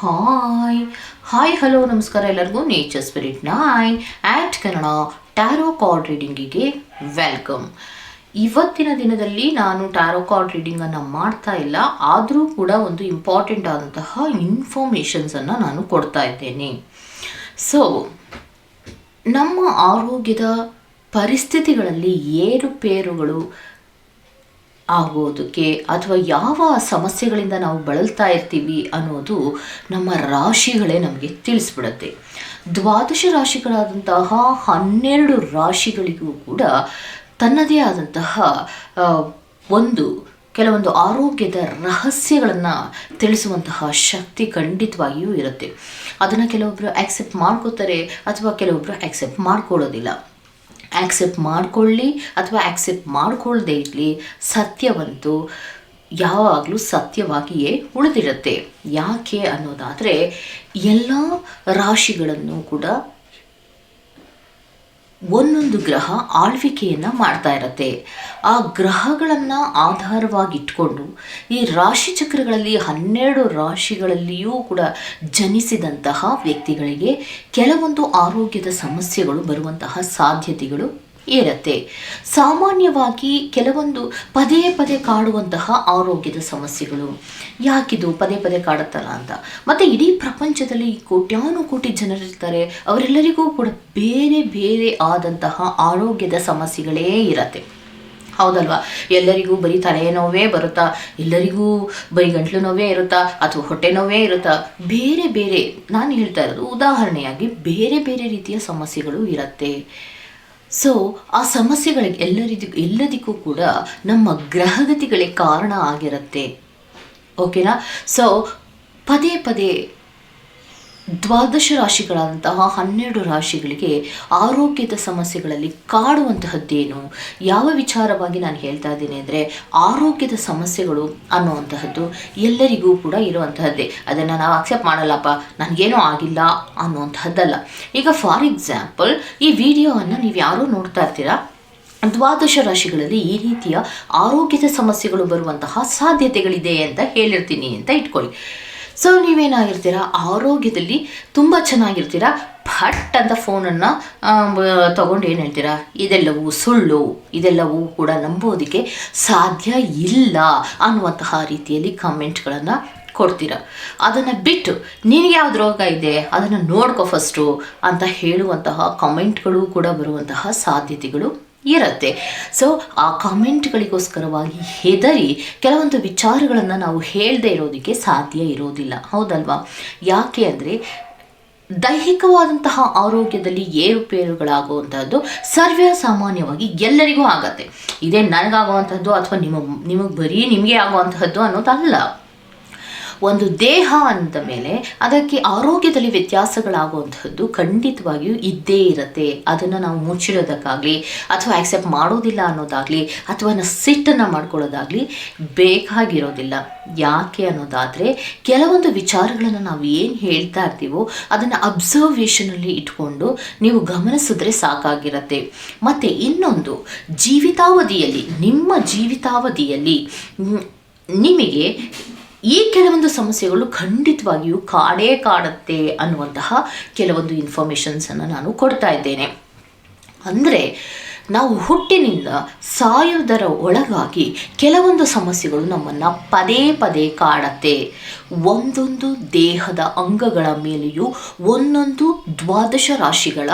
Hi hi hello ನಮಸ್ಕಾರ ಎಲ್ಲರಿಗೂ nature spirit nine at Kannada tarot card ರೀಡಿಂಗಿಗೆ welcome ಇವತ್ತಿನ ದಿನದಲ್ಲಿ ನಾನು ಟ್ಯಾರೋ ಕಾರ್ಡ್ ರೀಡಿಂಗನ್ನು ಮಾಡ್ತಾ ಇಲ್ಲ. ಆದರೂ ಕೂಡ ಒಂದು ಇಂಪಾರ್ಟೆಂಟ್ ಆದಂತಹ ಇನ್ಫಾರ್ಮೇಷನ್ಸನ್ನು ನಾನು ಕೊಡ್ತಾ ಇದ್ದೇನೆ. ಸೊ ನಮ್ಮ ಆರೋಗ್ಯದ ಪರಿಸ್ಥಿತಿಗಳಲ್ಲಿ ಏರುಪೇರುಗಳು ಆಗೋದಕ್ಕೆ ಅಥವಾ ಯಾವ ಸಮಸ್ಯೆಗಳಿಂದ ನಾವು ಬಳಲ್ತಾ ಇರ್ತೀವಿ ಅನ್ನೋದು ನಮ್ಮ ರಾಶಿಗಳೇ ನಮಗೆ ತಿಳಿಸ್ಬಿಡುತ್ತೆ. ದ್ವಾದಶ ರಾಶಿಗಳಾದಂತಹ ಹನ್ನೆರಡು ರಾಶಿಗಳಿಗೂ ಕೂಡ ತನ್ನದೇ ಆದಂತಹ ಒಂದು, ಕೆಲವೊಂದು ಆರೋಗ್ಯದ ರಹಸ್ಯಗಳನ್ನು ತಿಳಿಸುವಂತಹ ಶಕ್ತಿ ಖಂಡಿತವಾಗಿಯೂ ಇರುತ್ತೆ. ಅದನ್ನು ಕೆಲವೊಬ್ಬರು ಆಕ್ಸೆಪ್ಟ್ ಮಾಡ್ಕೋತಾರೆ ಅಥವಾ ಕೆಲವೊಬ್ಬರು ಆಕ್ಸೆಪ್ಟ್ ಮಾಡ್ಕೊಳ್ಳೋದಿಲ್ಲ. ಆಕ್ಸೆಪ್ಟ್ ಮಾಡಿಕೊಳ್ಳಿ ಅಥವಾ ಆ್ಯಕ್ಸೆಪ್ಟ್ ಮಾಡಿಕೊಳ್ಳದೇ ಇರಲಿ, ಸತ್ಯವಂತು ಯಾವಾಗಲೂ ಸತ್ಯವಾಗಿಯೇ ಉಳಿದಿರುತ್ತೆ. ಯಾಕೆ ಅನ್ನೋದಾದರೆ, ಎಲ್ಲ ರಾಶಿಗಳನ್ನು ಕೂಡ ಒಂದೊಂದು ಗ್ರಹ ಆಳ್ವಿಕೆಯನ್ನು ಮಾಡ್ತಾ ಇರತ್ತೆ. ಆ ಗ್ರಹಗಳನ್ನು ಆಧಾರವಾಗಿಟ್ಕೊಂಡು ಈ ರಾಶಿ ಚಕ್ರಗಳಲ್ಲಿ ಹನ್ನೆರಡು ರಾಶಿಗಳಲ್ಲಿಯೂ ಕೂಡ ಜನಿಸಿದಂತಹ ವ್ಯಕ್ತಿಗಳಿಗೆ ಕೆಲವೊಂದು ಆರೋಗ್ಯದ ಸಮಸ್ಯೆಗಳು ಬರುವಂತಹ ಸಾಧ್ಯತೆಗಳು ಇರುತ್ತೆ ಸಾಮಾನ್ಯವಾಗಿ ಕೆಲವೊಂದು ಪದೇ ಪದೇ ಕಾಡುವಂತಹ ಆರೋಗ್ಯದ ಸಮಸ್ಯೆಗಳು. ಯಾಕಿದು ಪದೇ ಪದೇ ಕಾಡುತ್ತಲ್ಲ ಅಂತ? ಮತ್ತೆ ಇಡೀ ಪ್ರಪಂಚದಲ್ಲಿ ಕೋಟ್ಯಾನು ಕೋಟಿ ಜನರಿರ್ತಾರೆ. ಅವರೆಲ್ಲರಿಗೂ ಕೂಡ ಬೇರೆ ಬೇರೆ ಆದಂತಹ ಆರೋಗ್ಯದ ಸಮಸ್ಯೆಗಳೇ ಇರತ್ತೆ. ಹೌದಲ್ವಾ? ಎಲ್ಲರಿಗೂ ಬರೀ ತಲೆನೋವೇ ಬರುತ್ತಾ? ಎಲ್ಲರಿಗೂ ಬರೀ ಗಂಟ್ಲು ನೋವೇ ಇರುತ್ತಾ? ಅಥವಾ ಹೊಟ್ಟೆ ನೋವೇ ಇರುತ್ತಾ? ಬೇರೆ ಬೇರೆ, ನಾನು ಹೇಳ್ತಾ ಇರೋದು ಉದಾಹರಣೆಯಾಗಿ ಬೇರೆ ಬೇರೆ ರೀತಿಯ ಸಮಸ್ಯೆಗಳು ಇರುತ್ತೆ. ಸೊ ಆ ಸಮಸ್ಯೆಗಳಿಗೆ ಎಲ್ಲರಿಗೂ ಎಲ್ಲದಕ್ಕೂ ಕೂಡ ನಮ್ಮ ಗ್ರಹಗತಿಗಳೇ ಕಾರಣ ಆಗಿರುತ್ತೆ. ಓಕೆನಾ ಸೊ ಪದೇ ಪದೇ ದ್ವಾದಶ ರಾಶಿಗಳಾದಂತಹ ಹನ್ನೆರಡು ರಾಶಿಗಳಿಗೆ ಆರೋಗ್ಯದ ಸಮಸ್ಯೆಗಳಲ್ಲಿ ಕಾಡುವಂತಹದ್ದೇನು? ಯಾವ ವಿಚಾರವಾಗಿ ನಾನು ಹೇಳ್ತಾ ಇದ್ದೀನಿ ಅಂದರೆ ಆರೋಗ್ಯದ ಸಮಸ್ಯೆಗಳು ಅನ್ನುವಂತಹದ್ದು ಎಲ್ಲರಿಗೂ ಕೂಡ ಇರುವಂತಹದ್ದೇ. ಅದನ್ನು ನಾವು ಅಕ್ಸೆಪ್ಟ್ ಮಾಡಲ್ಲಪ್ಪ, ನನಗೇನೂ ಆಗಿಲ್ಲ ಅನ್ನುವಂತಹದ್ದಲ್ಲ. ಈಗ ಫಾರ್ ಎಕ್ಸಾಂಪಲ್ ಈ ವಿಡಿಯೋವನ್ನು ನೀವು ಯಾರೋ ನೋಡ್ತಾ ಇರ್ತೀರಾ? ದ್ವಾದಶ ರಾಶಿಗಳಲ್ಲಿ ಈ ರೀತಿಯ ಆರೋಗ್ಯದ ಸಮಸ್ಯೆಗಳು ಬರುವಂತಹ ಸಾಧ್ಯತೆಗಳಿದೆ ಅಂತ ಹೇಳಿರ್ತೀನಿ ಅಂತ ಇಟ್ಕೊಳ್ಳಿ. ಸೊ ನೀವೇನಾಗಿರ್ತೀರಾ? ಆರೋಗ್ಯದಲ್ಲಿ ತುಂಬ ಚೆನ್ನಾಗಿರ್ತೀರಾ? ಫಟ್ ಅಂತ ಫೋನನ್ನು ತಗೊಂಡು ಏನು ಹೇಳ್ತೀರಾ? ಇದೆಲ್ಲವೂ ಸುಳ್ಳು. ಇದೆಲ್ಲವೂ ಕೂಡ ನಂಬೋದಕ್ಕೆ ಸಾಧ್ಯ ಇಲ್ಲ ಅನ್ನುವಂತಹ ರೀತಿಯಲ್ಲಿ ಕಮೆಂಟ್ಗಳನ್ನು ಕೊಡ್ತೀರ? ಅದನ್ನು ಬಿಟ್ಟು ನಿನಗೆ ಯಾವ್ದು ರೋಗ ಇದೆ? ಅದನ್ನು ನೋಡ್ಕೊ ಫಸ್ಟು ಅಂತ ಹೇಳುವಂತಹ ಕಮೆಂಟ್ಗಳು ಕೂಡ ಬರುವಂತಹ ಸಾಧ್ಯತೆಗಳು ಇರುತ್ತೆ. ಸೊ ಆ ಕಾಮೆಂಟ್ಗಳಿಗೋಸ್ಕರವಾಗಿ ಹೆದರಿ ಕೆಲವೊಂದು ವಿಚಾರಗಳನ್ನು ನಾವು ಹೇಳದೇ ಇರೋದಕ್ಕೆ ಸಾಧ್ಯ ಇರೋದಿಲ್ಲ. ಹೌದಲ್ವಾ? ಯಾಕೆ ಅಂದರೆ, ದೈಹಿಕವಾದಂತಹ ಆರೋಗ್ಯದಲ್ಲಿ ಏರುಪೇರುಗಳಾಗುವಂಥದ್ದು ಸರ್ವೇ ಸಾಮಾನ್ಯವಾಗಿ ಎಲ್ಲರಿಗೂ ಆಗತ್ತೆ. ಇದೇ ನನಗಾಗುವಂಥದ್ದು ಅಥವಾ ನಿಮ್ಮ, ನಿಮಗೆ ಬರೀ ನಿಮಗೆ ಆಗುವಂತಹದ್ದು ಅನ್ನೋದಲ್ಲ. ಒಂದು ದೇಹ ಅಂದ ಮೇಲೆ ಅದಕ್ಕೆ ಆರೋಗ್ಯದಲ್ಲಿ ವ್ಯತ್ಯಾಸಗಳಾಗುವಂಥದ್ದು ಖಂಡಿತವಾಗಿಯೂ ಇದ್ದೇ ಇರುತ್ತೆ. ಅದನ್ನು ನಾವು ಮುಚ್ಚಿಡೋದಕ್ಕಾಗಲಿ ಅಥವಾ ಆಕ್ಸೆಪ್ಟ್ ಮಾಡೋದಿಲ್ಲ ಅನ್ನೋದಾಗಲಿ ಅಥವಾ ಸಿಟ್ಟನ್ನು ಮಾಡ್ಕೊಳ್ಳೋದಾಗಲಿ ಬೇಕಾಗಿರೋದಿಲ್ಲ. ಯಾಕೆ ಅನ್ನೋದಾದರೆ ಕೆಲವೊಂದು ವಿಚಾರಗಳನ್ನು ನಾವು ಏನು ಹೇಳ್ತಾ ಇರ್ತೀವೋ ಅದನ್ನು ಅಬ್ಸರ್ವೇಷನಲ್ಲಿ ಇಟ್ಕೊಂಡು ನೀವು ಗಮನಿಸಿದ್ರೆ ಸಾಕಾಗಿರುತ್ತೆ. ಮತ್ತು ಇನ್ನೊಂದು ಜೀವಿತಾವಧಿಯಲ್ಲಿ, ನಿಮ್ಮ ಜೀವಿತಾವಧಿಯಲ್ಲಿ ನಿಮಗೆ ಈ ಕೆಲವೊಂದು ಸಮಸ್ಯೆಗಳು ಖಂಡಿತವಾಗಿಯೂ ಕಾಡೇ ಕಾಡುತ್ತೆ ಅನ್ನುವಂತಹ ಕೆಲವೊಂದು ಇನ್ಫಾರ್ಮೇಷನ್ಸನ್ನು ನಾನು ಕೊಡ್ತಾ ಇದ್ದೇನೆ. ಅಂದರೆ, ನಾವು ಹುಟ್ಟಿನಿಂದ ಸಾಯುವುದರ ಒಳಗಾಗಿ ಕೆಲವೊಂದು ಸಮಸ್ಯೆಗಳು ನಮ್ಮನ್ನು ಪದೇ ಪದೇ ಕಾಡತ್ತೆ. ಒಂದೊಂದು ದೇಹದ ಅಂಗಗಳ ಮೇಲೆಯೂ ಒಂದೊಂದು ದ್ವಾದಶ ರಾಶಿಗಳ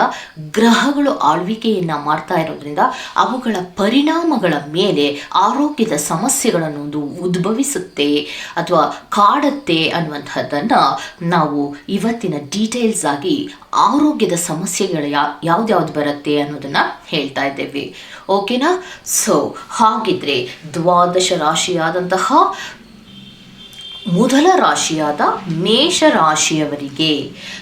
ಗ್ರಹಗಳು ಆಳ್ವಿಕೆಯನ್ನು ಮಾಡ್ತಾ ಇರೋದ್ರಿಂದ ಅವುಗಳ ಪರಿಣಾಮಗಳ ಮೇಲೆ ಆರೋಗ್ಯದ ಸಮಸ್ಯೆಗಳನ್ನೊಂದು ಉದ್ಭವಿಸುತ್ತೆ ಅಥವಾ ಕಾಡುತ್ತೆ ಅನ್ನುವಂಥದ್ದನ್ನು ನಾವು ಇವತ್ತಿನ ಡೀಟೇಲ್ಸ್ ಆಗಿ ಆರೋಗ್ಯದ ಸಮಸ್ಯೆಗಳು ಯಾ, ಯಾವ್ದ್ಯಾವ್ದು ಬರುತ್ತೆ ಅನ್ನೋದನ್ನು ಹೇಳ್ತಾ ಇದ್ದೇವೆ. ಓಕೆನಾ ಸೊ ಹಾಗಿದ್ರೆ ದ್ವಾದಶ ರಾಶಿಯಾದಂತಹ ಮೊದಲ ರಾಶಿಯಾದ ಮೇಷ ರಾಶಿಯವರಿಗೆ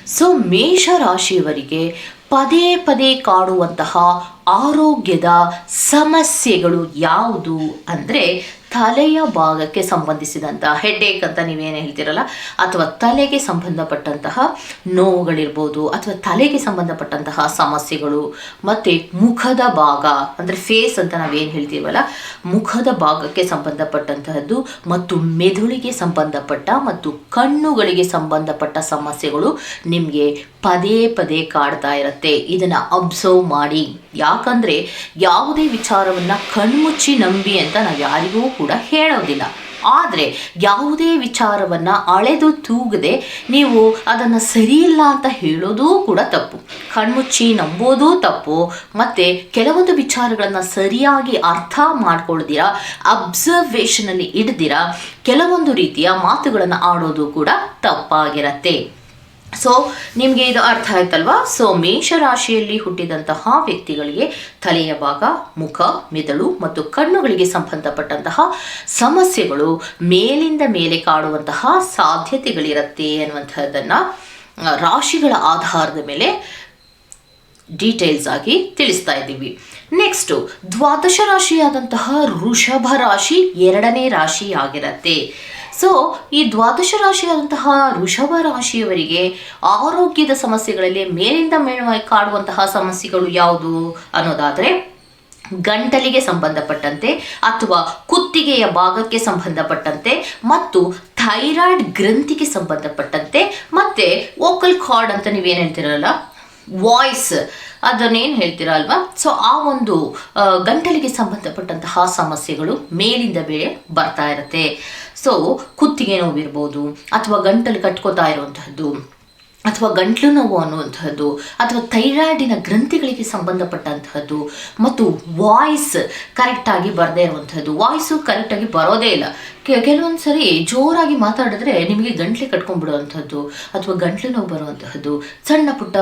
ಸೊ ಮೇಷ ರಾಶಿಯವರಿಗೆ ಪದೇ ಪದೇ ಕಾಡುವಂತಹ ಆರೋಗ್ಯದ ಸಮಸ್ಯೆಗಳು ಯಾವುದು ಅಂದರೆ ತಲೆಯ ಭಾಗಕ್ಕೆ ಸಂಬಂಧಿಸಿದಂತಹ ಹೆಡ್ಡೇಕ್ ಅಂತ ನೀವೇನು ಹೇಳ್ತೀರಲ್ಲ, ಅಥವಾ ತಲೆಗೆ ಸಂಬಂಧಪಟ್ಟಂತಹ ನೋವುಗಳಿರ್ಬೋದು, ಅಥವಾ ತಲೆಗೆ ಸಂಬಂಧಪಟ್ಟಂತಹ ಸಮಸ್ಯೆಗಳು, ಮತ್ತು ಮುಖದ ಭಾಗ, ಅಂದರೆ ಫೇಸ್ ಅಂತ ನಾವೇನು ಹೇಳ್ತೀವಲ್ಲ, ಮುಖದ ಭಾಗಕ್ಕೆ ಸಂಬಂಧಪಟ್ಟಂತಹದ್ದು, ಮತ್ತು ಮೆದುಳಿಗೆ ಸಂಬಂಧಪಟ್ಟ ಮತ್ತು ಕಣ್ಣುಗಳಿಗೆ ಸಂಬಂಧಪಟ್ಟ ಸಮಸ್ಯೆಗಳು ನಿಮಗೆ ಪದೇ ಪದೇ ಕಾಡ್ತಾ ಇರುತ್ತೆ. ಇದನ್ನು ಅಬ್ಸರ್ವ್ ಮಾಡಿ. ಯಾಕಂದರೆ ಯಾವುದೇ ವಿಚಾರವನ್ನು ಕಣ್ಮುಚ್ಚಿ ನಂಬಿ ಅಂತ ನಾವು ಯಾರಿಗೂ ಕೂಡ ಹೇಳೋದಿಲ್ಲ. ಆದರೆ ಯಾವುದೇ ವಿಚಾರವನ್ನು ಅಳೆದು ತೂಗದೆ ನೀವು ಅದನ್ನು ಸರಿಯಿಲ್ಲ ಅಂತ ಹೇಳೋದೂ ಕೂಡ ತಪ್ಪು. ಕಣ್ಮುಚ್ಚಿ ನಂಬೋದೂ ತಪ್ಪು. ಮತ್ತು ಕೆಲವೊಂದು ವಿಚಾರಗಳನ್ನು ಸರಿಯಾಗಿ ಅರ್ಥ ಮಾಡ್ಕೊಳ್ದಿರ ಅಬ್ಸರ್ವೇಷನಲ್ಲಿ ಇಡ್ದಿರಾ, ಕೆಲವೊಂದು ರೀತಿಯ ಮಾತುಗಳನ್ನು ಆಡೋದು ಕೂಡ ತಪ್ಪಾಗಿರತ್ತೆ. ಸೊ ನಿಮಗೆ ಇದು ಅರ್ಥ ಆಯ್ತಲ್ವಾ? ಸೊ ಮೇಷರಾಶಿಯಲ್ಲಿ ಹುಟ್ಟಿದಂತಹ ವ್ಯಕ್ತಿಗಳಿಗೆ ತಲೆಯ ಭಾಗ ಮುಖ, ಮೆದುಳು ಮತ್ತು ಕಣ್ಣುಗಳಿಗೆ ಸಂಬಂಧಪಟ್ಟಂತಹ ಸಮಸ್ಯೆಗಳು ಮೇಲಿಂದ ಮೇಲೆ ಕಾಡುವಂತಹ ಸಾಧ್ಯತೆಗಳಿರುತ್ತೆ ಅನ್ನುವಂಥದ್ದನ್ನು ರಾಶಿಗಳ ಆಧಾರದ ಮೇಲೆ ಡೀಟೇಲ್ಸ್ ಆಗಿ ತಿಳಿಸ್ತಾ ಇದ್ದೀವಿ. ನೆಕ್ಸ್ಟು ದ್ವಾದಶ ರಾಶಿಯಾದಂತಹ ವೃಷಭ ರಾಶಿ ಎರಡನೇ ರಾಶಿ ಆಗಿರತ್ತೆ ಸೊ, ಈ ದ್ವಾದಶ ರಾಶಿಯಾದಂತಹ ವೃಷಭ ರಾಶಿಯವರಿಗೆ ಆರೋಗ್ಯದ ಸಮಸ್ಯೆಗಳಲ್ಲಿ ಮೇಲಿಂದ ಮೇಲುವಾಗಿ ಕಾಡುವಂತಹ ಸಮಸ್ಯೆಗಳು ಯಾವುದು ಅನ್ನೋದಾದರೆ, ಗಂಟಲಿಗೆ ಸಂಬಂಧಪಟ್ಟಂತೆ ಅಥವಾ ಕುತ್ತಿಗೆಯ ಭಾಗಕ್ಕೆ ಸಂಬಂಧಪಟ್ಟಂತೆ ಮತ್ತು ಥೈರಾಯ್ಡ್ ಗ್ರಂಥಿಗೆ ಸಂಬಂಧಪಟ್ಟಂತೆ ಮತ್ತೆ ವೋಕಲ್ ಕಾರ್ಡ್ ಅಂತ ನೀವೇನು ಹೇಳ್ತಿರಲ್ಲ, ವಾಯ್ಸ್ ಅದನ್ನೇನು ಹೇಳ್ತೀರಾ ಅಲ್ವಾ? ಸೊ, ಆ ಒಂದು ಗಂಟಲಿಗೆ ಸಂಬಂಧಪಟ್ಟಂತಹ ಸಮಸ್ಯೆಗಳು ಮೇಲಿಂದ ಬೇರೆ ಬರ್ತಾ ಇರುತ್ತೆ. ಸೊ ಕುತ್ತಿಗೆ ನೋವಿರ್ಬೋದು ಅಥವಾ ಗಂಟಲು ಕಟ್ಕೋತಾ ಇರುವಂತಹದ್ದು. ಅಥವಾ ಗಂಟ್ಲು ನೋವು ಅನ್ನುವಂಥದ್ದು ಅಥವಾ ಥೈರಾಯ್ಡಿನ ಗ್ರಂಥಿಗಳಿಗೆ ಸಂಬಂಧಪಟ್ಟಂತಹದ್ದು, ಮತ್ತು ವಾಯ್ಸ್ ಕರೆಕ್ಟಾಗಿ ಬರದೇ ಇರುವಂಥದ್ದು ವಾಯ್ಸು ಕರೆಕ್ಟಾಗಿ ಬರೋದೇ ಇಲ್ಲ. ಕೆಲವೊಂದು ಸರಿ ಜೋರಾಗಿ ಮಾತಾಡಿದ್ರೆ ನಿಮಗೆ ಗಂಟ್ಲು ಕಟ್ಕೊಂಡ್ಬಿಡುವಂಥದ್ದು ಅಥವಾ ಗಂಟ್ಲು ನೋವು ಬರುವಂತಹದ್ದು, ಸಣ್ಣ ಪುಟ್ಟ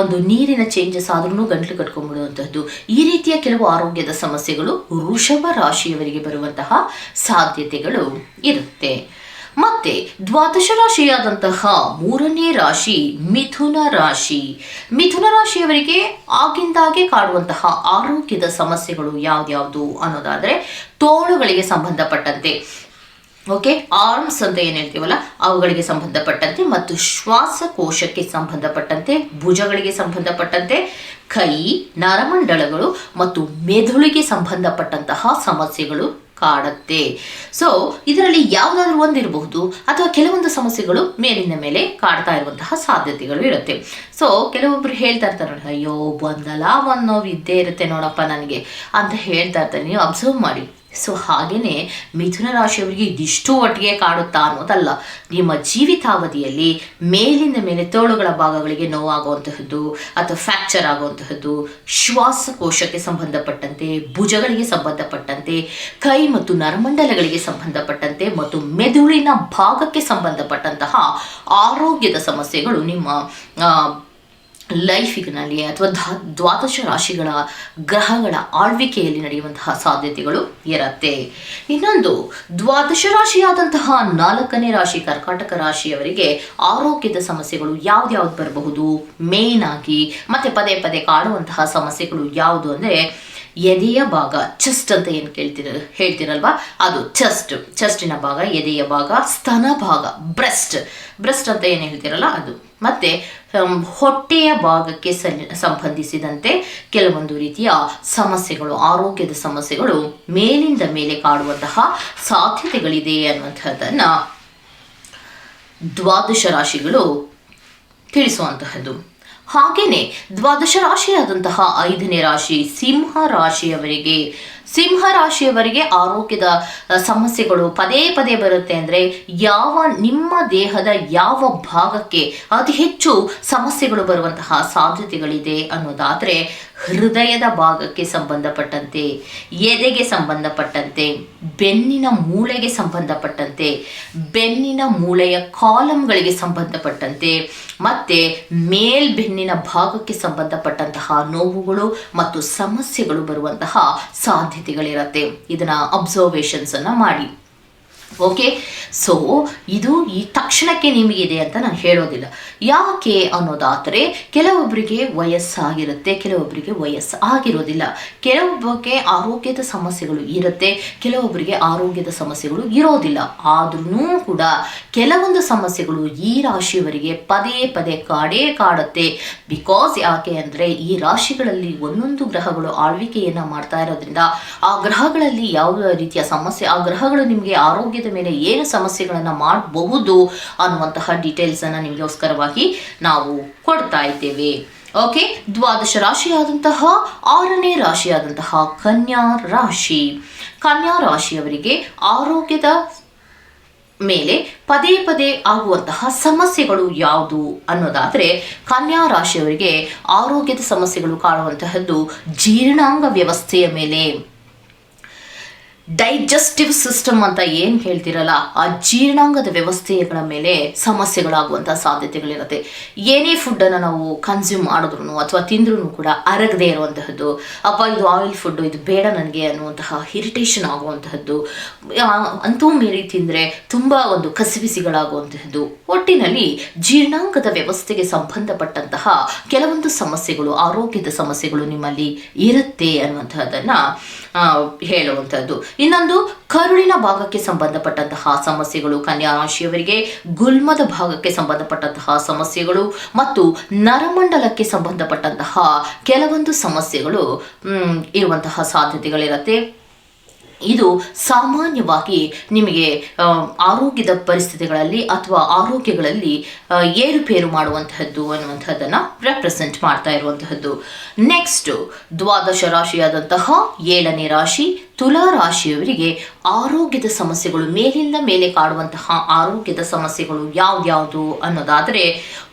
ಒಂದು ನೀರಿನ ಚೇಂಜಸ್ ಆದ್ರೂ ಗಂಟ್ಲು ಕಟ್ಕೊಂಡ್ಬಿಡುವಂತಹದ್ದು. ಈ ರೀತಿಯ ಕೆಲವು ಆರೋಗ್ಯದ ಸಮಸ್ಯೆಗಳು ವೃಷಭ ರಾಶಿಯವರಿಗೆ ಬರುವಂತಹ ಸಾಧ್ಯತೆಗಳು ಇರುತ್ತೆ. ಮತ್ತೆ ದ್ವಾದಶ ರಾಶಿಯಾದಂತಹ ಮೂರನೇ ರಾಶಿ ಮಿಥುನ ರಾಶಿ. ಮಿಥುನ ರಾಶಿಯವರಿಗೆ ಆಗಿಂದಾಗೆ ಕಾಡುವಂತಹ ಆರೋಗ್ಯದ ಸಮಸ್ಯೆಗಳು ಯಾವ್ದ್ಯಾವುದು ಅನ್ನೋದಾದ್ರೆ ತೋಳುಗಳಿಗೆ ಸಂಬಂಧಪಟ್ಟಂತೆ. ಓಕೆ ಆರ್ಮ್ಸ್ ಅಂತ ಏನು ಹೇಳ್ತೀವಲ್ಲ, ಅವುಗಳಿಗೆ ಸಂಬಂಧಪಟ್ಟಂತೆ ಮತ್ತು ಶ್ವಾಸಕೋಶಕ್ಕೆ ಸಂಬಂಧಪಟ್ಟಂತೆ, ಭುಜಗಳಿಗೆ ಸಂಬಂಧಪಟ್ಟಂತೆ, ಕೈ, ನರಮಂಡಲಗಳು ಮತ್ತು ಮೆದುಳಿಗೆ ಸಂಬಂಧಪಟ್ಟಂತಹ ಸಮಸ್ಯೆಗಳು ಕಾಡುತ್ತೆ ಸೊ ಇದರಲ್ಲಿ ಯಾವುದಾದ್ರೂ ಒಂದಿರಬಹುದು ಅಥವಾ ಕೆಲವೊಂದು ಸಮಸ್ಯೆಗಳು ಮೇಲಿನ ಮೇಲೆ ಕಾಡ್ತಾ ಇರುವಂತಹ ಸಾಧ್ಯತೆಗಳು ಇರುತ್ತೆ. ಸೊ ಕೆಲವೊಬ್ರು ಹೇಳ್ತಾ ಇರ್ತಾರೆ ನೋಡಿ ಅಯ್ಯೋ ಬಂದಲ್ಲ ಒಂದು ನೋವು ಇದ್ದೇ ಇರುತ್ತೆ ನೋಡಪ್ಪ ನನಗೆ ಅಂತ ಹೇಳ್ತಾ ಇರ್ತಾರೆ. ನೀವು ಅಬ್ಸರ್ವ್ ಮಾಡಿ. ಸೊ ಹಾಗೆಯೇ ಮಿಥುನ ರಾಶಿಯವರಿಗೆ ಇದಿಷ್ಟು ಒಟ್ಟಿಗೆ ಕಾಡುತ್ತಾ ಅನ್ನೋದಲ್ಲ. ನಿಮ್ಮ ಜೀವಿತಾವಧಿಯಲ್ಲಿ ಮೇಲಿಂದ ಮೇಲೆ ತೋಳುಗಳ ಭಾಗಗಳಿಗೆ ನೋವಾಗುವಂತಹದ್ದು ಅಥವಾ ಫ್ರ್ಯಾಕ್ಚರ್ ಆಗುವಂತಹದ್ದು, ಶ್ವಾಸಕೋಶಕ್ಕೆ ಸಂಬಂಧಪಟ್ಟಂತೆ, ಭುಜಗಳಿಗೆ ಸಂಬಂಧಪಟ್ಟಂತೆ, ಕೈ ಮತ್ತು ನರಮಂಡಲಗಳಿಗೆ ಸಂಬಂಧಪಟ್ಟಂತೆ ಮತ್ತು ಮೆದುಳಿನ ಭಾಗಕ್ಕೆ ಸಂಬಂಧಪಟ್ಟಂತಹ ಆರೋಗ್ಯದ ಸಮಸ್ಯೆಗಳು ನಿಮ್ಮ ಲೈಫಿನಲ್ಲಿ ಅಥವಾ ದ್ವಾದಶ ರಾಶಿಗಳ ಗ್ರಹಗಳ ಆಳ್ವಿಕೆಯಲ್ಲಿ ನಡೆಯುವಂತಹ ಸಾಧ್ಯತೆಗಳು ಇರತ್ತೆ. ಇನ್ನೊಂದು, ದ್ವಾದಶ ರಾಶಿಯಾದಂತಹ ನಾಲ್ಕನೇ ರಾಶಿ ಕರ್ಕಾಟಕ ರಾಶಿಯವರಿಗೆ ಆರೋಗ್ಯದ ಸಮಸ್ಯೆಗಳು ಯಾವ್ದ್ಯಾವ್ದು ಬರಬಹುದು? ಮೇನ್ ಆಗಿ ಮತ್ತೆ ಪದೇ ಪದೇ ಕಾಡುವಂತಹ ಸಮಸ್ಯೆಗಳು ಯಾವುದು ಅಂದರೆ ಎದೆಯ ಭಾಗ ಚೆಸ್ಟ್ ಅಂತ ಏನು ಕೇಳ್ತೀರ, ಹೇಳ್ತೀರಲ್ವಾ? ಅದು ಚೆಸ್ಟ್ ಚೆಸ್ಟಿನ ಭಾಗ, ಎದೆಯ ಭಾಗ, ಸ್ತನ ಭಾಗ ಬ್ರೆಸ್ಟ್ ಬ್ರೆಸ್ಟ್ ಅಂತ ಏನು ಹೇಳ್ತೀರಲ್ಲ ಅದು. ಮತ್ತೆ ಹೊಟ್ಟೆಯ ಭಾಗಕ್ಕೆ ಸಂಬಂಧಿಸಿದಂತೆ ಕೆಲವೊಂದು ರೀತಿಯ ಸಮಸ್ಯೆಗಳು, ಆರೋಗ್ಯದ ಸಮಸ್ಯೆಗಳು ಮೇಲಿಂದ ಮೇಲೆ ಕಾಡುವಂತಹ ಸಾಧ್ಯತೆಗಳಿದೆ ಅನ್ನುವಂಥದ್ದನ್ನ ದ್ವಾದಶ ರಾಶಿಗಳು ತಿಳಿಸುವಂತಹದ್ದು. ಹಾಗೇನೆ ದ್ವಾದಶ ರಾಶಿಯಾದಂತಹ ಐದನೇ ರಾಶಿ ಸಿಂಹ ರಾಶಿಯವರಿಗೆ. ಸಿಂಹ ರಾಶಿಯವರಿಗೆ ಆರೋಗ್ಯದ ಸಮಸ್ಯೆಗಳು ಪದೇ ಪದೇ ಬರುತ್ತೆ ಅಂದರೆ ಯಾವ ನಿಮ್ಮ ದೇಹದ ಯಾವ ಭಾಗಕ್ಕೆ ಅತಿ ಹೆಚ್ಚು ಸಮಸ್ಯೆಗಳು ಬರುವಂತಹ ಸಾಧ್ಯತೆಗಳಿದೆ ಅನ್ನೋದಾದರೆ ಹೃದಯದ ಭಾಗಕ್ಕೆ ಸಂಬಂಧಪಟ್ಟಂತೆ, ಎದೆಗೆ ಸಂಬಂಧಪಟ್ಟಂತೆ, ಬೆನ್ನಿನ ಮೂಳೆಗೆ ಸಂಬಂಧಪಟ್ಟಂತೆ, ಬೆನ್ನಿನ ಮೂಳೆಯ ಕಾಲಂಗಳಿಗೆ ಸಂಬಂಧಪಟ್ಟಂತೆ, ಮತ್ತೆ ಮೇಲ್ಬೆನ್ನಿನ ಭಾಗಕ್ಕೆ ಸಂಬಂಧಪಟ್ಟಂತಹ ನೋವುಗಳು ಮತ್ತು ಸಮಸ್ಯೆಗಳು ಬರುವಂತಹ ಸಾಧ್ಯತೆಗಳಿರುತ್ತೆ. ಇದನ್ನ ಅನ್ನ ಮಾಡಿ. ಓಕೆ ಸೊ ಇದು ಈ ತಕ್ಷಣಕ್ಕೆ ನಿಮಗಿದೆ ಅಂತ ನಾನು ಹೇಳೋದಿಲ್ಲ. ಯಾಕೆ ಅನ್ನೋದಾದರೆ ಕೆಲವೊಬ್ಬರಿಗೆ ವಯಸ್ಸಾಗಿರುತ್ತೆ ಕೆಲವೊಬ್ಬರಿಗೆ ವಯಸ್ಸು ಆಗಿರೋದಿಲ್ಲ ಕೆಲವೊಬ್ಬರಿಗೆ ಆರೋಗ್ಯದ ಸಮಸ್ಯೆಗಳು ಇರುತ್ತೆ ಕೆಲವೊಬ್ಬರಿಗೆ ಆರೋಗ್ಯದ ಸಮಸ್ಯೆಗಳು ಇರೋದಿಲ್ಲ. ಆದ್ರೂ ಕೂಡ ಕೆಲವೊಂದು ಸಮಸ್ಯೆಗಳು ಈ ರಾಶಿಯವರಿಗೆ ಪದೇ ಪದೇ ಕಾಡೇ ಕಾಡುತ್ತೆ. ಬಿಕಾಸ್ ಯಾಕೆ ಅಂದರೆ, ಈ ರಾಶಿಗಳಲ್ಲಿ ಒಂದೊಂದು ಗ್ರಹಗಳು ಆಳ್ವಿಕೆಯನ್ನು ಮಾಡ್ತಾ ಇರೋದ್ರಿಂದ, ಆ ಗ್ರಹಗಳಲ್ಲಿ ಯಾವ ರೀತಿಯ ಸಮಸ್ಯೆ, ಆ ಗ್ರಹಗಳು ನಿಮಗೆ ಆರೋಗ್ಯದ ಮೇಲೆ ಏನು ಸಮಸ್ಯೆಗಳನ್ನು ಮಾಡಬಹುದು ಅನ್ನುವಂತಹ ಡೀಟೇಲ್ಸನ್ನು ನಿಮಗೋಸ್ಕರವಾಗಿ ನಾವು ಕೊಡ್ತಾ ಇದ್ದೇವೆ. ಓಕೆ ದ್ವಾದಶ ರಾಶಿಯಾದಂತಹ, ಆರನೇ ರಾಶಿಯಾದಂತಹ ಕನ್ಯಾ ರಾಶಿ. ಕನ್ಯಾ ರಾಶಿಯವರಿಗೆ ಆರೋಗ್ಯದ ಮೇಲೆ ಪದೇ ಪದೇ ಆಗುವಂತಹ ಸಮಸ್ಯೆಗಳು ಯಾವುದು ಅನ್ನೋದಾದರೆ, ಕನ್ಯಾ ರಾಶಿಯವರಿಗೆ ಆರೋಗ್ಯದ ಸಮಸ್ಯೆಗಳು ಕಾಣುವಂತಹದ್ದು ಜೀರ್ಣಾಂಗ ವ್ಯವಸ್ಥೆಯ ಮೇಲೆ. ಡೈಜೆಸ್ಟಿವ್ ಸಿಸ್ಟಮ್ ಅಂತ ಏನು ಹೇಳ್ತಿರಲ್ಲ, ಆ ಜೀರ್ಣಾಂಗದ ವ್ಯವಸ್ಥೆಗಳ ಮೇಲೆ ಸಮಸ್ಯೆಗಳಾಗುವಂತಹ ಸಾಧ್ಯತೆಗಳಿರುತ್ತೆ. ಏನೇ ಫುಡ್ಡನ್ನು ನಾವು ಕನ್ಸ್ಯೂಮ್ ಮಾಡಿದ್ರು ಅಥವಾ ತಿಂದ್ರೂ ಕೂಡ ಅರಗದೆ ಇರುವಂತಹದ್ದು, ಅಪ್ಪ ಇದು ಆಯಿಲ್ ಫುಡ್ಡು ಇದು ಬೇಡ ನನಗೆ ಅನ್ನುವಂತಹ ಇರಿಟೇಷನ್ ಆಗುವಂತಹದ್ದು ಅಂತೂ ಮೀರಿ ತಿಂದರೆ ತುಂಬ ಒಂದು ಕಸಿಬಿಸಿಗಳಾಗುವಂತಹದ್ದು ಒಟ್ಟಿನಲ್ಲಿ ಜೀರ್ಣಾಂಗದ ವ್ಯವಸ್ಥೆಗೆ ಸಂಬಂಧಪಟ್ಟಂತಹ ಕೆಲವೊಂದು ಸಮಸ್ಯೆಗಳು, ಆರೋಗ್ಯದ ಸಮಸ್ಯೆಗಳು ನಿಮ್ಮಲ್ಲಿ ಇರುತ್ತೆ ಅನ್ನುವಂತಹದ್ದನ್ನು ಹೇಳುವಂಥದ್ದು ಇನ್ನೊಂದು, ಕರುಳಿನ ಭಾಗಕ್ಕೆ ಸಂಬಂಧಪಟ್ಟಂತಹ ಸಮಸ್ಯೆಗಳು ಕನ್ಯಾ ರಾಶಿಯವರಿಗೆ ಗುಲ್ಮದ ಭಾಗಕ್ಕೆ ಸಂಬಂಧಪಟ್ಟಂತಹ ಸಮಸ್ಯೆಗಳು ಮತ್ತು ನರಮಂಡಲಕ್ಕೆ ಸಂಬಂಧಪಟ್ಟಂತಹ ಕೆಲವೊಂದು ಸಮಸ್ಯೆಗಳು ಇರುವಂತಹ ಸಾಧ್ಯತೆಗಳಿರುತ್ತೆ. ಇದು ಸಾಮಾನ್ಯವಾಗಿ ನಿಮಗೆ ಆರೋಗ್ಯದ ಪರಿಸ್ಥಿತಿಗಳಲ್ಲಿ ಅಥವಾ ಆರೋಗ್ಯಗಳಲ್ಲಿ ಏರುಪೇರು ಮಾಡುವಂತಹದ್ದು ಅನ್ನುವಂಥದ್ದನ್ನು ರೆಪ್ರೆಸೆಂಟ್ ಮಾಡ್ತಾ ಇರುವಂತಹದ್ದು. ನೆಕ್ಸ್ಟು ದ್ವಾದಶ ರಾಶಿಯಾದಂತಹ ಏಳನೇ ರಾಶಿ ತುಲಾ ರಾಶಿಯವರಿಗೆ ಆರೋಗ್ಯದ ಸಮಸ್ಯೆಗಳು ಮೇಲಿಂದ ಮೇಲೆ ಕಾಡುವಂತಹ ಆರೋಗ್ಯದ ಸಮಸ್ಯೆಗಳು ಯಾವ್ದ್ಯಾವುದು ಅನ್ನೋದಾದರೆ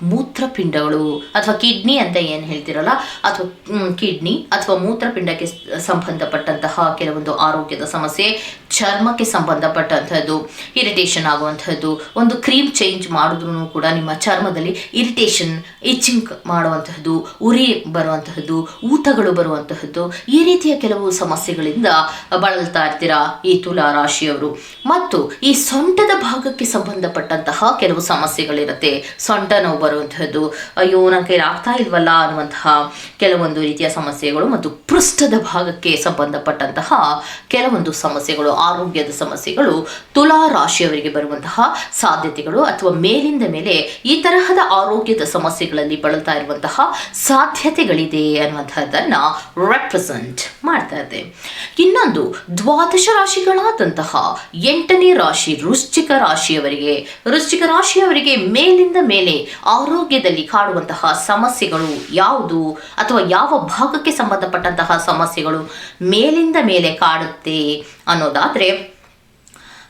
ಮೂತ್ರಪಿಂಡಗಳು ಅಥವಾ ಕಿಡ್ನಿ ಅಂತ ಏನು ಹೇಳ್ತಿರಲ್ಲ? ಅಥವಾ ಕಿಡ್ನಿ ಅಥವಾ ಮೂತ್ರಪಿಂಡಕ್ಕೆ ಸಂಬಂಧಪಟ್ಟಂತಹ ಕೆಲವೊಂದು ಆರೋಗ್ಯದ ಸಮಸ್ಯೆ, ಚರ್ಮಕ್ಕೆ ಸಂಬಂಧಪಟ್ಟಂಥದ್ದು, ಇರಿಟೇಷನ್ ಆಗುವಂಥದ್ದು, ಒಂದು ಕ್ರೀಮ್ ಚೇಂಜ್ ಮಾಡಿದ್ರೂ ಕೂಡ ನಿಮ್ಮ ಚರ್ಮದಲ್ಲಿ ಇರಿಟೇಷನ್ ಇಚಿಂಗ್ ಮಾಡುವಂತಹದ್ದು ಉರಿ ಬರುವಂತಹದ್ದು ಊತಗಳು ಬರುವಂತಹದ್ದು ಈ ರೀತಿಯ ಕೆಲವು ಸಮಸ್ಯೆಗಳಿಂದ ಬಳಲ್ತಾ ಇರ್ತೀರಾ ಈ ತುಲಾ ರಾಶಿಯವರು. ಮತ್ತು ಈ ಸೊಂಟದ ಭಾಗಕ್ಕೆ ಸಂಬಂಧಪಟ್ಟಂತಹ ಕೆಲವು ಸಮಸ್ಯೆಗಳಿರುತ್ತೆ. ಸೊಂಟ ನೋವು ಬರುವಂತಹದ್ದು. ಅಯ್ಯೋ, ನನ್ನ ಕೈಲಿ ಆಗ್ತಾ ಇಲ್ವಲ್ಲ ಅನ್ನುವಂತಹ ಕೆಲವೊಂದು ರೀತಿಯ ಸಮಸ್ಯೆಗಳು ಮತ್ತು ಪೃಷ್ಠದ ಭಾಗಕ್ಕೆ ಸಂಬಂಧಪಟ್ಟಂತಹ ಕೆಲವೊಂದು ಸಮಸ್ಯೆಗಳು, ಆರೋಗ್ಯದ ಸಮಸ್ಯೆಗಳು, ತುಲಾ ರಾಶಿಯವರಿಗೆ ಬರುವಂತಹ ಸಾಧ್ಯತೆಗಳು ಅಥವಾ ಮೇಲಿಂದ ಮೇಲೆ ಈ ತರಹದ ಆರೋಗ್ಯದ ಸಮಸ್ಯೆಗಳಲ್ಲಿ ಬಳಲ್ತಾ ಇರುವಂತಹ ಸಾಧ್ಯತೆಗಳಿದೆ ಅನ್ನುವಂಥದ್ದನ್ನ ರೆಪ್ರೆಸೆಂಟ್ ಮಾಡ್ತಾ ಇದೆ ಇನ್ನೊಂದು ದ್ವಾದಶ ರಾಶಿಗಳಾದಂತಹ ಎಂಟನೇ ರಾಶಿ ವೃಶ್ಚಿಕ ರಾಶಿಯವರಿಗೆ ವೃಶ್ಚಿಕ ರಾಶಿಯವರಿಗೆ ಮೇಲಿಂದ ಮೇಲೆ ಆರೋಗ್ಯದಲ್ಲಿ ಕಾಡುವಂತಹ ಸಮಸ್ಯೆಗಳು ಯಾವುದು ಅಥವಾ ಯಾವ ಭಾಗಕ್ಕೆ ಸಂಬಂಧಪಟ್ಟಂತಹ ಸಮಸ್ಯೆಗಳು ಮೇಲಿಂದ ಮೇಲೆ ಕಾಡುತ್ತೆ ಅನ್ನೋದಾದ್ರೆ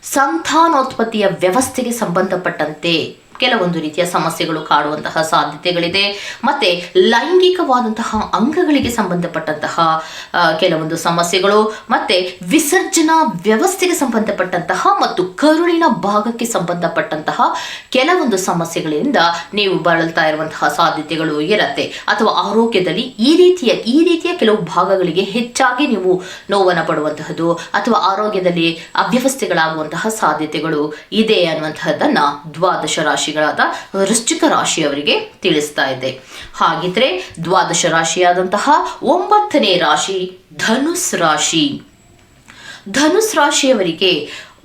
ಸಂತಾನೋತ್ಪತ್ತಿಯ ವ್ಯವಸ್ಥೆಗೆ ಸಂಬಂಧಪಟ್ಟಂತೆ. ಕೆಲವೊಂದು ರೀತಿಯ ಸಮಸ್ಯೆಗಳು ಕಾಡುವಂತಹ ಸಾಧ್ಯತೆಗಳಿದೆ. ಮತ್ತೆ ಲೈಂಗಿಕವಾದಂತಹ ಅಂಗಗಳಿಗೆ ಸಂಬಂಧಪಟ್ಟಂತಹ ಕೆಲವೊಂದು ಸಮಸ್ಯೆಗಳು, ಮತ್ತೆ ವಿಸರ್ಜನಾ ವ್ಯವಸ್ಥೆಗೆ ಸಂಬಂಧಪಟ್ಟಂತಹ ಮತ್ತು ಕರುಳಿನ ಭಾಗಕ್ಕೆ ಸಂಬಂಧಪಟ್ಟಂತಹ ಕೆಲವೊಂದು ಸಮಸ್ಯೆಗಳಿಂದ ನೀವು ಬಳಲ್ತಾ ಇರುವಂತಹ ಸಾಧ್ಯತೆಗಳು ಇರುತ್ತೆ. ಅಥವಾ ಆರೋಗ್ಯದಲ್ಲಿ ಈ ರೀತಿಯ ಈ ರೀತಿಯ ಕೆಲವು ಭಾಗಗಳಿಗೆ ಹೆಚ್ಚಾಗಿ ನೀವು ನೋವನ್ನು ಪಡುವಂತಹದ್ದು, ಅಥವಾ ಆರೋಗ್ಯದಲ್ಲಿ ಅವ್ಯವಸ್ಥೆಗಳಾಗುವಂತಹ ಸಾಧ್ಯತೆಗಳು ಇದೆ ಅನ್ನುವಂತಹದ್ದನ್ನ ದ್ವಾದಶ ರಾಶಿಗಳಾದ ವೃಶ್ಚಿಕ ರಾಶಿಯವರಿಗೆ ತಿಳಿಸ್ತಾ ಇದೆ. ಹಾಗಿದ್ರೆ ದ್ವಾದಶ ರಾಶಿಯಾದಂತಹ ಒಂಬತ್ತನೇ ರಾಶಿ ಧನುಸ್ ರಾಶಿ. ಧನುಸ್ ರಾಶಿಯವರಿಗೆ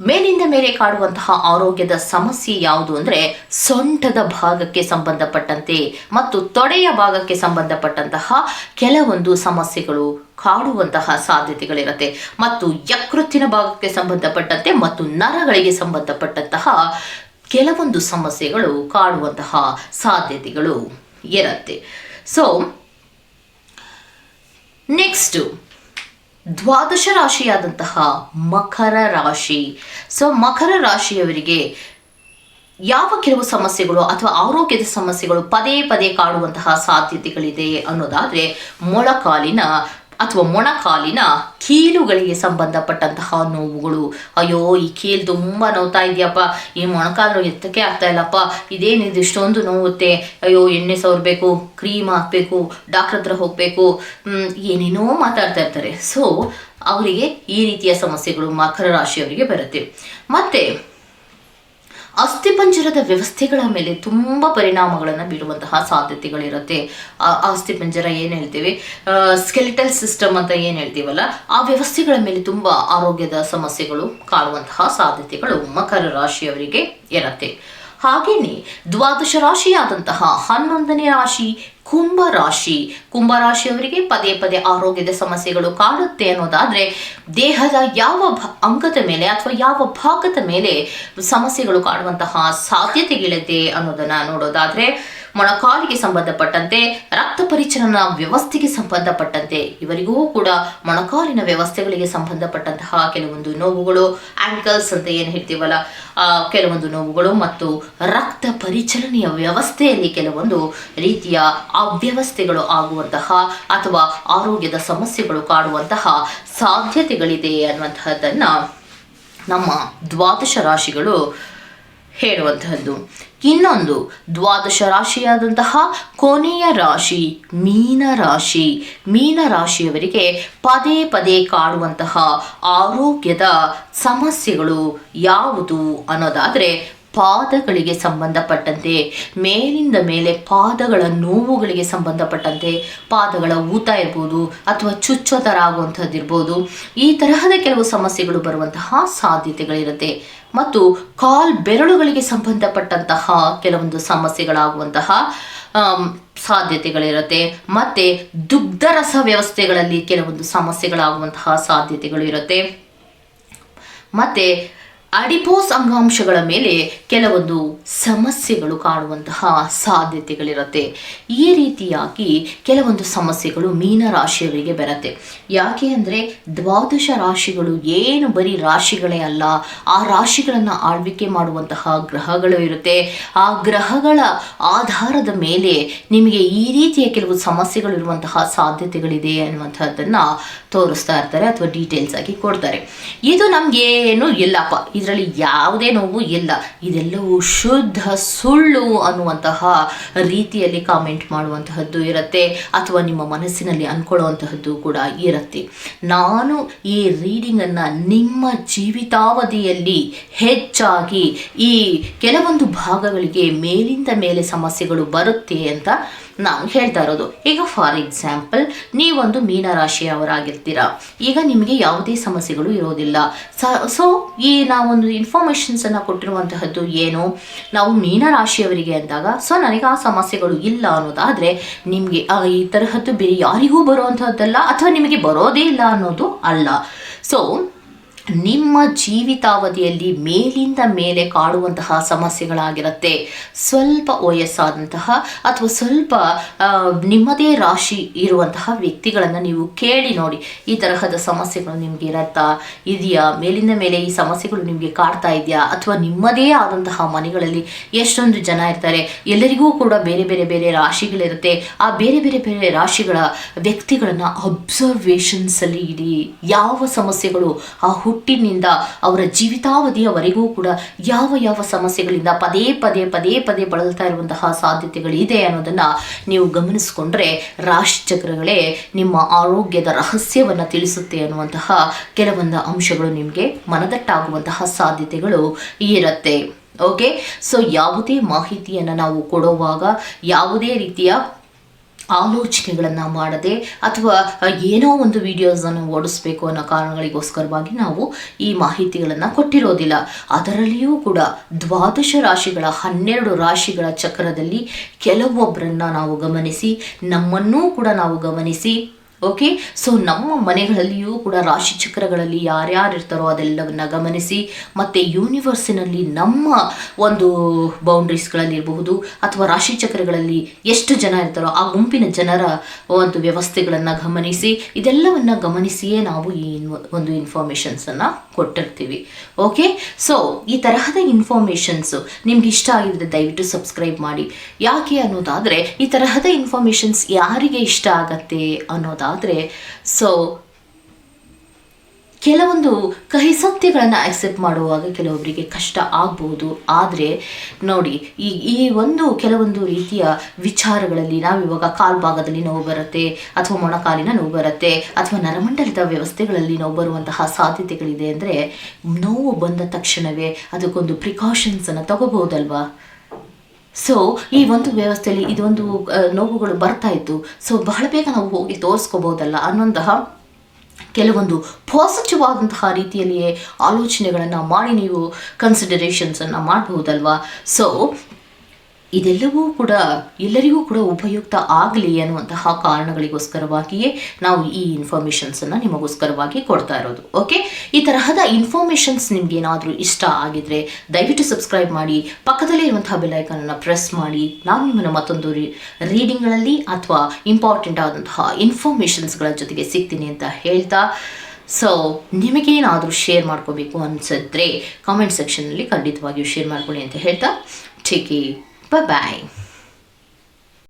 ಮೇಲಿಂದ ಮೇಲೆ ಕಾಡುವಂತಹ ಆರೋಗ್ಯದ ಸಮಸ್ಯೆ ಯಾವುದು ಅಂದರೆ ಸೊಂಟದ ಭಾಗಕ್ಕೆ ಸಂಬಂಧಪಟ್ಟಂತೆ ಮತ್ತು ತೊಡೆಯ ಭಾಗಕ್ಕೆ ಸಂಬಂಧಪಟ್ಟಂತಹ ಕೆಲವೊಂದು ಸಮಸ್ಯೆಗಳು ಕಾಡುವಂತಹ ಸಾಧ್ಯತೆಗಳಿರುತ್ತೆ. ಮತ್ತು ಯಕೃತ್ತಿನ ಭಾಗಕ್ಕೆ ಸಂಬಂಧಪಟ್ಟಂತೆ ಮತ್ತು ನರಗಳಿಗೆ ಸಂಬಂಧಪಟ್ಟಂತಹ ಕೆಲವೊಂದು ಸಮಸ್ಯೆಗಳು ಕಾಡುವಂತಹ ಸಾಧ್ಯತೆಗಳು ಇರುತ್ತೆ. ಸೊ ನೆಕ್ಸ್ಟು ದ್ವಾದಶ ರಾಶಿಯಾದಂತಹ ಮಕರ ರಾಶಿ. ಸೊ ಮಕರ ರಾಶಿಯವರಿಗೆ ಯಾವ ಕೆಲವು ಸಮಸ್ಯೆಗಳು ಅಥವಾ ಆರೋಗ್ಯದ ಸಮಸ್ಯೆಗಳು ಪದೇ ಪದೇ ಕಾಡುವಂತಹ ಸಾಧ್ಯತೆಗಳಿದೆ ಅನ್ನೋದಾದರೆ ಮೊಳಕಾಲಿನ ಅಥವಾ ಮೊಣಕಾಲಿನ ಕೀಲುಗಳಿಗೆ ಸಂಬಂಧಪಟ್ಟಂತಹ ನೋವುಗಳು. ಅಯ್ಯೋ, ಈ ಕೀಲು ತುಂಬ ನೋವ್ತಾ ಇದೆಯಪ್ಪ. ಈ ಮೊಣಕಾಲು ಎತ್ತಕ್ಕೆ ಆಗ್ತಾ ಇಲ್ಲಪ್ಪ. ಇದೇನಿದು ಇಷ್ಟೊಂದು ನೋವುತ್ತೆ. ಅಯ್ಯೋ, ಎಣ್ಣೆ ಸವರ್ಬೇಕು, ಕ್ರೀಮ್ ಹಾಕಬೇಕು, ಡಾಕ್ಟರ್ ಹತ್ರ ಹೋಗಬೇಕು. ಏನೇನೋ ಮಾತಾಡ್ತಾ ಇರ್ತಾರೆ. ಸೊ ಅವರಿಗೆ ಈ ರೀತಿಯ ಸಮಸ್ಯೆಗಳು ಮಕರ ರಾಶಿಯವರಿಗೆ ಬರುತ್ತೆ. ಮತ್ತೆ ಅಸ್ಥಿಪಂಜರದ ವ್ಯವಸ್ಥೆಗಳ ಮೇಲೆ ತುಂಬ ಪರಿಣಾಮಗಳನ್ನು ಬೀರುವಂತಹ ಸಾಧ್ಯತೆಗಳಿರುತ್ತೆ. ಅಸ್ಥಿಪಂಜರ ಏನು ಹೇಳ್ತೀವಿ? ಸ್ಕೆಲಿಟಲ್ ಸಿಸ್ಟಮ್ ಅಂತ ಏನು ಹೇಳ್ತೀವಲ್ಲ, ಆ ವ್ಯವಸ್ಥೆಗಳ ಮೇಲೆ ತುಂಬ ಆರೋಗ್ಯದ ಸಮಸ್ಯೆಗಳು ಕಾಣುವಂತಹ ಸಾಧ್ಯತೆಗಳು. ಮಕರ ರಾಶಿಯವರಿಗೆ ಇರುತ್ತೆ. ಹಾಗೇನೆ ದ್ವಾದಶ ರಾಶಿಯಾದಂತಹ ಹನ್ನೊಂದನೇ ರಾಶಿ ಕುಂಭ ರಾಶಿ. ಕುಂಭ ರಾಶಿಯವರಿಗೆ ಪದೇ ಪದೇ ಆರೋಗ್ಯದ ಸಮಸ್ಯೆಗಳು ಕಾಡುತ್ತೆ ಅನ್ನೋದಾದರೆ ದೇಹದ ಯಾವ ಅಂಗದ ಮೇಲೆ ಅಥವಾ ಯಾವ ಭಾಗದ ಮೇಲೆ ಸಮಸ್ಯೆಗಳು ಕಾಡುವಂತಹ ಸಾಧ್ಯತೆಗಳಿದೆ ಅನ್ನೋದನ್ನು ನೋಡೋದಾದ್ರೆ ಮೊಣಕಾಲಿಗೆ ಸಂಬಂಧಪಟ್ಟಂತೆ, ರಕ್ತ ಪರಿಚಲನಾ ವ್ಯವಸ್ಥೆಗೆ ಸಂಬಂಧಪಟ್ಟಂತೆ, ಇವರಿಗೂ ಕೂಡ ಮೊಣಕಾಲಿನ ವ್ಯವಸ್ಥೆಗಳಿಗೆ ಸಂಬಂಧಪಟ್ಟಂತಹ ಕೆಲವೊಂದು ನೋವುಗಳು, ಆಂಕಲ್ಸ್ ಅಂತ ಏನು ಹೇಳ್ತೀವಲ್ಲ ಕೆಲವೊಂದು ನೋವುಗಳು ಮತ್ತು ರಕ್ತ ಪರಿಚಲನೆಯ ವ್ಯವಸ್ಥೆಯಲ್ಲಿ ಕೆಲವೊಂದು ರೀತಿಯ ಅವ್ಯವಸ್ಥೆಗಳು ಆಗುವಂತಹ ಅಥವಾ ಆರೋಗ್ಯದ ಸಮಸ್ಯೆಗಳು ಕಾಡುವಂತಹ ಸಾಧ್ಯತೆಗಳಿದೆ ಅನ್ನುವಂತಹದ್ದನ್ನು ನಮ್ಮ ದ್ವಾದಶ ರಾಶಿಗಳು ಹೇಳುವಂತಹದ್ದು. ಇನ್ನೊಂದು, ದ್ವಾದಶ ರಾಶಿಯಾದಂತಹ ಕೊನೆಯ ರಾಶಿ, ಮೀನ ರಾಶಿ. ಮೀನ ರಾಶಿಯವರಿಗೆ ಪದೇ ಪದೇ ಕಾಡುವಂತಹ ಆರೋಗ್ಯದ ಸಮಸ್ಯೆಗಳು ಯಾವುದು ಅನ್ನೋದಾದರೆ ಪಾದಗಳಿಗೆ ಸಂಬಂಧಪಟ್ಟಂತೆ, ಮೇಲಿಂದ ಮೇಲೆ ಪಾದಗಳ ನೋವುಗಳಿಗೆ ಸಂಬಂಧಪಟ್ಟಂತೆ ಪಾದಗಳ ಊತ ಇರ್ಬೋದು ಅಥವಾ ಚುಚ್ಚೋ ಥರ ಈ ತರಹದ ಕೆಲವು ಸಮಸ್ಯೆಗಳು ಬರುವಂತಹ ಸಾಧ್ಯತೆಗಳಿರುತ್ತೆ. ಮತ್ತು ಕಾಲ್ ಬೆರಳುಗಳಿಗೆ ಸಂಬಂಧಪಟ್ಟಂತಹ ಕೆಲವೊಂದು ಸಮಸ್ಯೆಗಳಾಗುವಂತಹ ಸಾಧ್ಯತೆಗಳಿರುತ್ತೆ. ಮತ್ತೆ ದುಗ್ಧರಸ ವ್ಯವಸ್ಥೆಗಳಲ್ಲಿ ಕೆಲವೊಂದು ಸಮಸ್ಯೆಗಳಾಗುವಂತಹ ಸಾಧ್ಯತೆಗಳು ಇರುತ್ತೆ. ಮತ್ತೆ ಅಡಿಪೋಸ್ ಅಂಗಾಂಶಗಳ ಮೇಲೆ ಕೆಲವೊಂದು ಸಮಸ್ಯೆಗಳು ಕಾಣುವಂತಹ ಸಾಧ್ಯತೆಗಳಿರುತ್ತೆ. ಈ ರೀತಿಯಾಗಿ ಕೆಲವೊಂದು ಸಮಸ್ಯೆಗಳು ಮೀನ ರಾಶಿಯವರಿಗೆ ಬರುತ್ತೆ. ಯಾಕೆ ಅಂದರೆ ದ್ವಾದಶ ರಾಶಿಗಳು ಏನು ಬರೀ ರಾಶಿಗಳೇ ಅಲ್ಲ, ಆ ರಾಶಿಗಳನ್ನು ಆಳ್ವಿಕೆ ಮಾಡುವಂತಹ ಗ್ರಹಗಳು ಇರುತ್ತೆ. ಆ ಗ್ರಹಗಳ ಆಧಾರದ ಮೇಲೆ ನಿಮಗೆ ಈ ರೀತಿಯ ಕೆಲವು ಸಮಸ್ಯೆಗಳು ಇರುವಂತಹ ಸಾಧ್ಯತೆಗಳಿದೆ ಅನ್ನುವಂಥದ್ದನ್ನು ತೋರಿಸ್ತಾ ಇರ್ತಾರೆ ಅಥವಾ ಡೀಟೇಲ್ಸ್ ಆಗಿ ಕೊಡ್ತಾರೆ. ಇದು ನಮಗೇನು ಇಲ್ಲಪ್ಪ ಇದರಲ್ಲಿ ಯಾವುದೇ ನೋವು ಇಲ್ಲ. ಇದೆಲ್ಲವೂ ಶುದ್ಧ ಸುಳ್ಳು ಅನ್ನುವಂತಹ ರೀತಿಯಲ್ಲಿ ಕಾಮೆಂಟ್ ಮಾಡುವಂತಹದ್ದು ಇರುತ್ತೆ ಅಥವಾ ನಿಮ್ಮ ಮನಸ್ಸಿನಲ್ಲಿ ಅನ್ಕೊಳ್ಳುವಂತಹದ್ದು ಕೂಡ ಇರುತ್ತೆ. ನಾನು ಈ ರೀಡಿಂಗನ್ನು ನಿಮ್ಮ ಜೀವಿತಾವಧಿಯಲ್ಲಿ ಹೆಚ್ಚಾಗಿ ಈ ಕೆಲವೊಂದು ಭಾಗಗಳಿಗೆ ಮೇಲಿಂದ ಮೇಲೆ ಸಮಸ್ಯೆಗಳು ಬರುತ್ತೆ ಅಂತ ನಾನು ಹೇಳ್ತಾ ಇರೋದು. ಈಗ ಫಾರ್ ಎಕ್ಸಾಂಪಲ್ ನೀವೊಂದು ಮೀನರಾಶಿಯವರಾಗಿರ್ತೀರ. ಈಗ ನಿಮಗೆ ಯಾವುದೇ ಸಮಸ್ಯೆಗಳು ಇರೋದಿಲ್ಲ. ಸೊ ಈ ನಾವೊಂದು ಇನ್ಫಾರ್ಮೇಷನ್ಸನ್ನು ಕೊಟ್ಟಿರುವಂತಹದ್ದು ಏನು? ನಾವು ಮೀನರಾಶಿಯವರಿಗೆ ಅಂದಾಗ, ಸೊ ನನಗೆ ಆ ಸಮಸ್ಯೆಗಳು ಇಲ್ಲ ಅನ್ನೋದಾದರೆ, ನಿಮಗೆ ಈ ತರಹದ್ದು ಬೇರೆ ಯಾರಿಗೂ ಬರುವಂತಹದ್ದಲ್ಲ, ಅಥವಾ ನಿಮಗೆ ಬರೋದೇ ಇಲ್ಲ ಅನ್ನೋದು ಅಲ್ಲ. ಸೊ ನಿಮ್ಮ ಜೀವಿತಾವಧಿಯಲ್ಲಿ ಮೇಲಿಂದ ಮೇಲೆ ಕಾಡುವಂತಹ ಸಮಸ್ಯೆಗಳಾಗಿರುತ್ತೆ. ಸ್ವಲ್ಪ ವಯಸ್ಸಾದಂತಹ ಅಥವಾ ಸ್ವಲ್ಪ ನಿಮ್ಮದೇ ರಾಶಿ ಇರುವಂತಹ ವ್ಯಕ್ತಿಗಳನ್ನು ನೀವು ಕೇಳಿ ನೋಡಿ. ಈ ತರಹದ ಸಮಸ್ಯೆಗಳು ನಿಮಗೆ ಇರತ್ತಾ? ಇದೆಯಾ? ಮೇಲಿಂದ ಮೇಲೆ ಈ ಸಮಸ್ಯೆಗಳು ನಿಮಗೆ ಕಾಡ್ತಾ ಇದೆಯಾ? ಅಥವಾ ನಿಮ್ಮದೇ ಆದಂತಹ ಮನೆಗಳಲ್ಲಿ ಎಷ್ಟೊಂದು ಜನ ಇರ್ತಾರೆ? ಎಲ್ಲರಿಗೂ ಕೂಡ ಬೇರೆ ಬೇರೆ ಬೇರೆ ರಾಶಿಗಳಿರುತ್ತೆ. ಆ ಬೇರೆ ಬೇರೆ ಬೇರೆ ರಾಶಿಗಳ ವ್ಯಕ್ತಿಗಳನ್ನು ಅಬ್ಸರ್ವೇಷನ್ಸಲ್ಲಿ ಇಡಿ. ಯಾವ ಸಮಸ್ಯೆಗಳು ಆ ಹುಟ್ಟಿನಿಂದ ಅವರ ಜೀವಿತಾವಧಿಯವರೆಗೂ ಕೂಡ ಯಾವ ಯಾವ ಸಮಸ್ಯೆಗಳಿಂದ ಪದೇ ಪದೇ ಪದೇ ಪದೇ ಬಳಲ್ತಾ ಇರುವಂತಹ ಸಾಧ್ಯತೆಗಳಿದೆ ಅನ್ನೋದನ್ನು ನೀವು ಗಮನಿಸಿಕೊಂಡ್ರೆ ರಾಶಿಚಕ್ರಗಳೇ ನಿಮ್ಮ ಆರೋಗ್ಯದ ರಹಸ್ಯವನ್ನು ತಿಳಿಸುತ್ತೆ ಅನ್ನುವಂತಹ ಕೆಲವೊಂದು ಅಂಶಗಳು ನಿಮಗೆ ಮನದಟ್ಟಾಗುವಂತಹ ಸಾಧ್ಯತೆಗಳು ಇರುತ್ತೆ. ಓಕೆ ಸೊ ಯಾವುದೇ ಮಾಹಿತಿಯನ್ನು ನಾವು ಕೊಡುವಾಗ ಯಾವುದೇ ರೀತಿಯ ಆಲೋಚನೆಗಳನ್ನು ಮಾಡದೆ ಅಥವಾ ಏನೋ ಒಂದು ವಿಡಿಯೋಸನ್ನು ಓಡಿಸ್ಬೇಕು ಅನ್ನೋ ಕಾರಣಗಳಿಗೋಸ್ಕರವಾಗಿ ನಾವು ಈ ಮಾಹಿತಿಗಳನ್ನು ಕೊಟ್ಟಿರೋದಿಲ್ಲ. ಅದರಲ್ಲಿಯೂ ಕೂಡ ದ್ವಾದಶ ರಾಶಿಗಳ, ಹನ್ನೆರಡು ರಾಶಿಗಳ ಚಕ್ರದಲ್ಲಿ ಕೆಲವೊಬ್ಬರನ್ನ ನಾವು ಗಮನಿಸಿ, ನಮ್ಮನ್ನೂ ಕೂಡ ನಾವು ಗಮನಿಸಿ ಓಕೆ ಸೊ ನಮ್ಮ ಮನೆಗಳಲ್ಲಿಯೂ ಕೂಡ ರಾಶಿ ಚಕ್ರಗಳಲ್ಲಿ ಯಾರ್ಯಾರು ಇರ್ತಾರೋ ಅದೆಲ್ಲವನ್ನ ಗಮನಿಸಿ ಮತ್ತು ಯೂನಿವರ್ಸಿನಲ್ಲಿ ನಮ್ಮ ಒಂದು ಬೌಂಡ್ರೀಸ್ಗಳಲ್ಲಿರಬಹುದು ಅಥವಾ ರಾಶಿ ಚಕ್ರಗಳಲ್ಲಿ ಎಷ್ಟು ಜನ ಇರ್ತಾರೋ ಆ ಗುಂಪಿನ ಜನರ ಒಂದು ವ್ಯವಸ್ಥೆಗಳನ್ನು ಗಮನಿಸಿ, ಇದೆಲ್ಲವನ್ನ ಗಮನಿಸಿಯೇ ನಾವು ಈ ಒಂದು ಒಂದು ಇನ್ಫಾರ್ಮೇಷನ್ಸನ್ನು ಕೊಟ್ಟಿರ್ತೀವಿ. ಓಕೆ ಸೊ ಈ ತರಹದ ಇನ್ಫಾರ್ಮೇಷನ್ಸು ನಿಮ್ಗೆ ಇಷ್ಟ ಆಗಿದ್ರೆ ದಯವಿಟ್ಟು ಸಬ್ಸ್ಕ್ರೈಬ್ ಮಾಡಿ. ಯಾಕೆ ಅನ್ನೋದಾದರೆ, ಈ ತರಹದ ಇನ್ಫಾರ್ಮೇಷನ್ಸ್ ಯಾರಿಗೆ ಇಷ್ಟ ಆಗತ್ತೆ ಅನ್ನೋದಾದರೆ ಸೊ ಕೆಲವೊಂದು ಕಹಿ ಸತ್ಯಗಳನ್ನು ಅಕ್ಸೆಪ್ಟ್ ಮಾಡುವಾಗ ಕೆಲವೊಬ್ಬರಿಗೆ ಕಷ್ಟ ಆಗ್ಬೋದು. ಆದರೆ, ನೋಡಿ, ಈ ಈ ಒಂದು ಕೆಲವೊಂದು ರೀತಿಯ ವಿಚಾರಗಳಲ್ಲಿ ನಾವು ನಾವಿವಾಗ ಕಾಲ್ಭಾಗದಲ್ಲಿ ನೋವು ಬರುತ್ತೆ, ಅಥವಾ ಮೊಣಕಾಲಿನ ನೋವು ಬರುತ್ತೆ, ಅಥವಾ ನರಮಂಡಲದ ವ್ಯವಸ್ಥೆಗಳಲ್ಲಿ ನೋವು ಬರುವಂತಹ ಸಾಧ್ಯತೆಗಳಿದೆ ಅಂದರೆ, ನೋವು ಬಂದ ತಕ್ಷಣವೇ ಅದಕ್ಕೊಂದು ಪ್ರಿಕಾಷನ್ಸನ್ನು ತಗೋಬಹುದಲ್ವಾ? ಸೊ ಈ ಒಂದು ವ್ಯವಸ್ಥೆಯಲ್ಲಿ ಇದೊಂದು ನೋವುಗಳು ಬರ್ತಾ ಇತ್ತು. ಸೊ ಬಹಳ ಬೇಗ ನಾವು ಹೋಗಿ ತೋರಿಸ್ಕೋಬಹುದಲ್ಲ ಅನ್ನೋಂತಹ ಕೆಲವೊಂದು ಪಾಸಿಟಿವ್ ರೀತಿಯಲ್ಲಿಯೇ ಆಲೋಚನೆಗಳನ್ನು ಮಾಡಿ ನೀವು ಕನ್ಸಿಡರೇಷನ್ಸನ್ನು ಮಾಡಬಹುದಲ್ವಾ? ಸೊ ಇದೆಲ್ಲವೂ ಕೂಡ ಎಲ್ಲರಿಗೂ ಕೂಡ ಉಪಯುಕ್ತ ಆಗಲಿ ಅನ್ನುವಂತಹ ಕಾರಣಗಳಿಗೋಸ್ಕರವಾಗಿಯೇ ನಾವು ಈ ಇನ್ಫಾರ್ಮೇಷನ್ಸನ್ನು ನಿಮಗೋಸ್ಕರವಾಗಿ ಕೊಡ್ತಾ ಇರೋದು ಓಕೆ ಈ ತರಹದ ಇನ್ಫಾರ್ಮೇಷನ್ಸ್ ನಿಮ್ಗೆ ಏನಾದರೂ ಇಷ್ಟ ಆಗಿದ್ರೆ ದಯವಿಟ್ಟು ಸಬ್ಸ್ಕ್ರೈಬ್ ಮಾಡಿ, ಪಕ್ಕದಲ್ಲೇ ಇರುವಂತಹ ಬೆಲ್ಲೈಕನನ್ನು ಪ್ರೆಸ್ ಮಾಡಿ, ನಾನು ನಿಮ್ಮನ್ನು ಮತ್ತೊಂದು ರೀಡಿಂಗ್ಗಳಲ್ಲಿ ಅಥವಾ ಇಂಪಾರ್ಟೆಂಟ್ ಆದಂತಹ ಇನ್ಫಾರ್ಮೇಷನ್ಸ್ಗಳ ಜೊತೆಗೆ ಸಿಗ್ತೀನಿ ಅಂತ ಹೇಳ್ತಾ ಸೊ ನಿಮಗೇನಾದರೂ ಶೇರ್ ಮಾಡ್ಕೋಬೇಕು ಅನಿಸಿದ್ರೆ ಕಾಮೆಂಟ್ ಸೆಕ್ಷನಲ್ಲಿ ಖಂಡಿತವಾಗಿಯೂ ಶೇರ್ ಮಾಡ್ಕೊಳ್ಳಿ ಅಂತ ಹೇಳ್ತಾ ಟೇಕ್ Bye-bye.